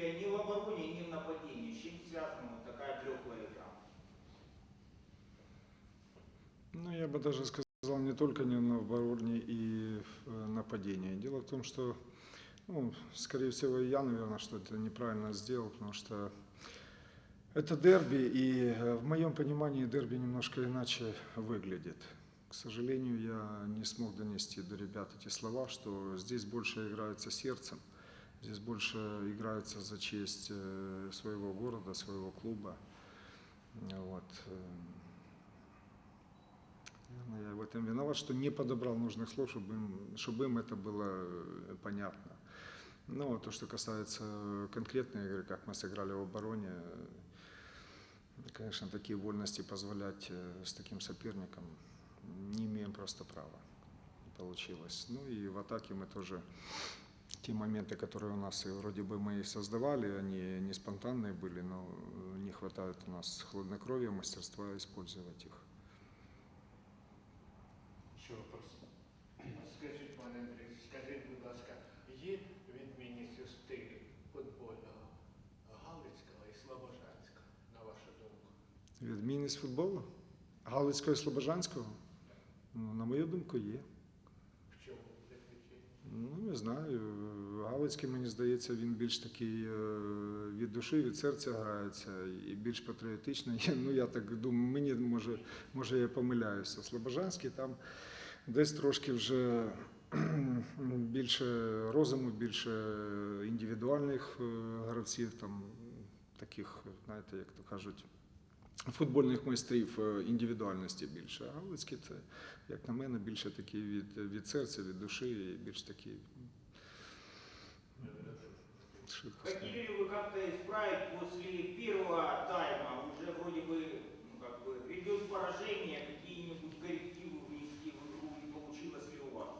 себя ни в обороне, ни в нападении. С чем связана вот такая блеклая игра? Ну, я бы даже сказал, не только не на обороне и э, нападении. Дело в том, что, ну, скорее всего, я, наверное, что-то неправильно сделал, потому что это дерби, и э, в моем понимании дерби немножко иначе выглядит. К сожалению, я не смог донести до ребят эти слова, что здесь больше играется сердцем, здесь больше играется за честь э, своего города, своего клуба. Вот. э, Наверное, я в этом виноват, что не подобрал нужных слов, чтобы им, чтобы им это было э, понятно. Ну, а то, что касается конкретной игры, как мы сыграли в обороне, конечно, такие вольности позволять с таким соперником не имеем просто права. Получилось. Ну и в атаке мы тоже те моменты, которые у нас и вроде бы мы и создавали, они не спонтанные были, но э, не хватает у нас хладнокровия, мастерства использовать их. Ще вопрос. Скажіть, пане Андрій, скажіть, будь ласка, є відмінність у стилі футбольного Галицького і Слобожанського, на вашу думку? Відмінність футболу? Галицького і Слобожанського? Ну, на мою думку, є. Ну, не знаю. Галицький, мені здається, він більш такий е, від душі, від серця грається і більш патріотичний. Ну, я так думаю, мені може, може я помиляюся. Слобожанський там десь трошки вже більше розуму, більше індивідуальних е, гравців, там таких, знаєте, як то кажуть. Футбольних майстрів е, індивідуальності більше. А Галицький це, як на мене, більше такий від, від серця, від душі, і більш такий швидкісний. Хотели ли вы как-то исправить после первого тайма, уже вроде бы, ну, как бы, грядет поражение, какие-нибудь коррективы внести в игру, и получилось ли у вас?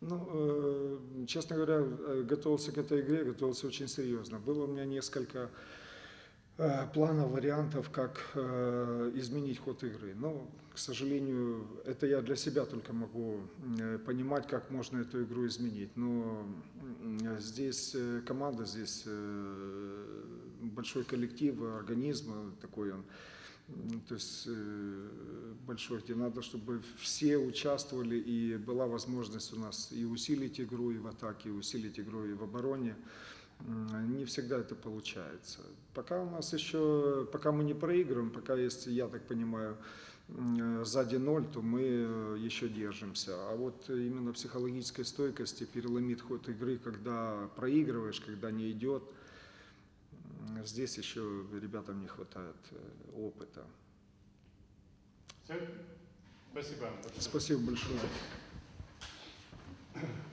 Ну, э, честно говоря, э, готовился к этой игре, готовился очень серьезно. Было у меня несколько э, планов, вариантов, как э, изменить ход игры. Но, к сожалению, это я для себя только могу э, понимать, как можно эту игру изменить. Но здесь команда, здесь большой коллектив, организм такой он. То есть большой, где надо, чтобы все участвовали и была возможность у нас и усилить игру и в атаке, и усилить игру и в обороне. Не всегда это получается. Пока у нас еще, пока мы не проигрываем, пока есть, я так понимаю, м, сзади ноль, то мы э, еще держимся. А вот именно психологической стойкости переломит ход игры, когда проигрываешь, когда не идет. Здесь еще ребятам не хватает э, опыта. Все? Спасибо. Спасибо большое.